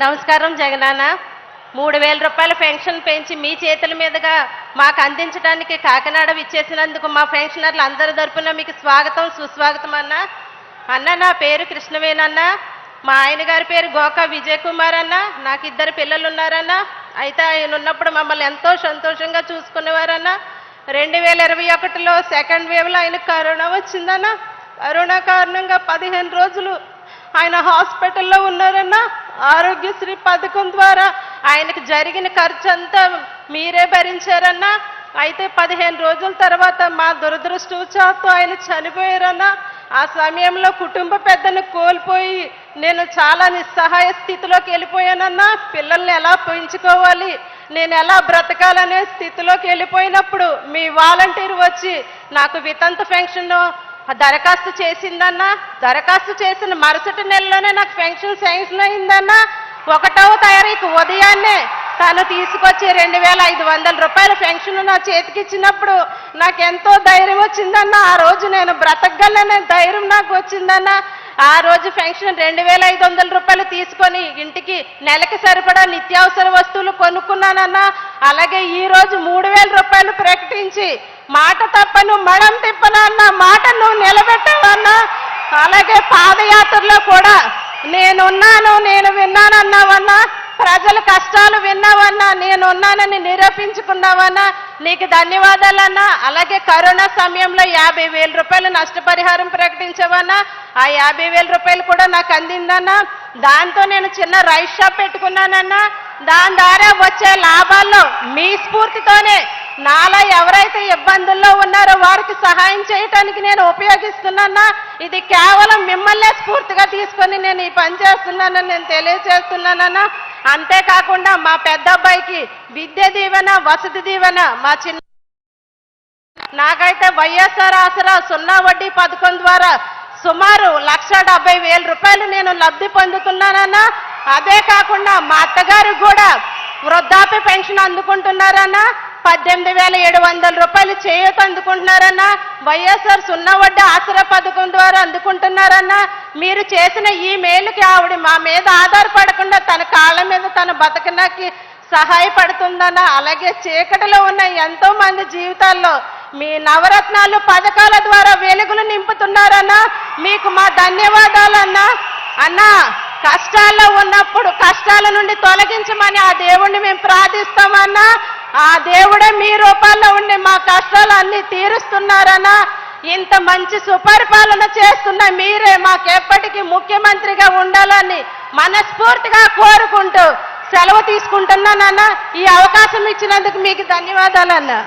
నమస్కారం జగనాన్న మూడు వేల రూపాయల పెన్షన్ పెంచి మీ చేతుల మీదుగా మాకు అందించడానికి కాకినాడ విచ్చేసినందుకు మా పెన్షనర్లు అందరి తరపున మీకు స్వాగతం సుస్వాగతం అన్న. అన్న నా పేరు కృష్ణవేనన్న మా ఆయన గారి పేరు గోకా విజయ్ కుమార్ అన్న. నాకు ఇద్దరు పిల్లలు ఉన్నారన్న అయితే ఆయన ఉన్నప్పుడు మమ్మల్ని ఎంతో సంతోషంగా చూసుకునేవారన్న రెండు వేల ఇరవై ఒకటిలో సెకండ్ వేవ్లో ఆయనకు కరోనా వచ్చిందన్న. కరోనా కారణంగా పదిహేను రోజులు ఆయన హాస్పిటల్లో ఉన్నారన్నా. ఆరోగ్యశ్రీ పథకం ద్వారా ఆయనకు జరిగిన ఖర్చు అంతా మీరే భరించారన్నా. అయితే పదిహేను రోజుల తర్వాత మా దురదృష్టవశాత్తు ఆయన చనిపోయారన్నా. ఆ సమయంలో కుటుంబ పెద్దను కోల్పోయి నేను చాలా నిస్సహాయ స్థితిలోకి వెళ్ళిపోయానన్నా. పిల్లల్ని ఎలా పెంచుకోవాలి? నేను ఎలా బ్రతకాలనే స్థితిలోకి వెళ్ళిపోయినప్పుడు మీ వాలంటీర్ వచ్చి నాకు వితంత పెన్షన్ దరఖాస్తు చేసిందన్నా దరఖాస్తు చేసిన మరుసటి నెలలోనే నాకు పెన్షన్ శాంక్షన్ అయిందన్నా ఒకటవ తారీఖు ఉదయాన్నే తను తీసుకొచ్చి రెండు వేల ఐదు వందల రూపాయల పెన్షన్ నా చేతికి ఇచ్చినప్పుడు నాకు ఎంతో ధైర్యం వచ్చిందన్న. ఆ రోజు నేను బ్రతకగలనే ధైర్యం నాకు వచ్చిందన్న. ఆ రోజు పెన్షన్ రెండు వేల ఐదు వందల రూపాయలు తీసుకొని ఇంటికి నెలకి సరిపడా నిత్యావసర వస్తువులు కొనుక్కున్నానన్నా. అలాగే ఈ రోజు మూడు వేల రూపాయలు ప్రకటించి మాట తప్పను మడం తిప్పను అన్న మాట నువ్వు నిలబెట్టావన్నా. అలాగే పాదయాత్రలో కూడా నేనున్నాను నేను విన్నానన్నావన్నా. ప్రజల కష్టాలు విన్నావన్నా నేనున్నానని నిరూపించుకున్నావన్నా నీకు ధన్యవాదాలన్నా అలాగే కరోనా సమయంలో యాభై వేల రూపాయలు నష్టపరిహారం ప్రకటించవన్నా ఆ యాభై వేల రూపాయలు కూడా నాకు అందిందన్నా. దాంతో నేను చిన్న రైస్ షాప్ పెట్టుకున్నానన్నా. దాని ద్వారా వచ్చే లాభాల్లో మీ స్ఫూర్తితోనే నాలా ఎవరైతే ఇబ్బందుల్లో ఉన్నారో వారికి సహాయం చేయటానికి నేను ఉపయోగిస్తున్నానా ఇది కేవలం మిమ్మల్నే స్ఫూర్తిగా తీసుకొని నేను ఈ పని చేస్తున్నానని నేను తెలియజేస్తున్నానన్నా. అంతేకాకుండా మా పెద్ద అబ్బాయికి విద్య దీవెన వసతి దీవెన మా చిన్న నాకైతే వైఎస్ఆర్ ఆసరా సున్నా వడ్డీ పథకం ద్వారా సుమారు లక్ష డెబ్బై వేల రూపాయలు నేను లబ్ధి పొందుతున్నానన్నా. అదే కాకుండా మా అత్తగారు కూడా వృద్ధాప్య పెన్షన్ అందుకుంటున్నారన్నా. పద్దెనిమిది వేల ఏడు వందల రూపాయలు చేయూత అందుకుంటున్నారన్నా వైఎస్ఆర్ సున్నా వడ్డీ ఆసరా పథకం ద్వారా అందుకుంటున్నారన్నా మీరు చేసిన ఈ మేలుకి ఆవిడ మా మీద ఆధారపడకుండా తన కాళ్ళ మీద తన బతకడానికి సహాయపడుతుందన్న అలాగే చీకటిలో ఉన్న ఎంతో మంది జీవితాల్లో మీ నవరత్నాలు పథకాల ద్వారా వెలుగులు నింపుతున్నారన్నా మీకు మా ధన్యవాదాలన్నా. అన్నా కష్టాల్లో ఉన్నప్పుడు కష్టాల నుండి తొలగించమని ఆ దేవుణ్ణి మేము ప్రార్థిస్తామన్నా ఆ దేవుడే మీ రూపాల్లో ఉండి మా కష్టాలు అన్ని తీరుస్తున్నారనా? ఇంత మంచి సుపరిపాలన చేస్తున్న మీరే మాకెప్పటికీ ముఖ్యమంత్రిగా ఉండాలని మనస్ఫూర్తిగా కోరుకుంటూ సెలవు తీసుకుంటున్నానన్నా. ఈ అవకాశం ఇచ్చినందుకు మీకు ధన్యవాదాలన్నా.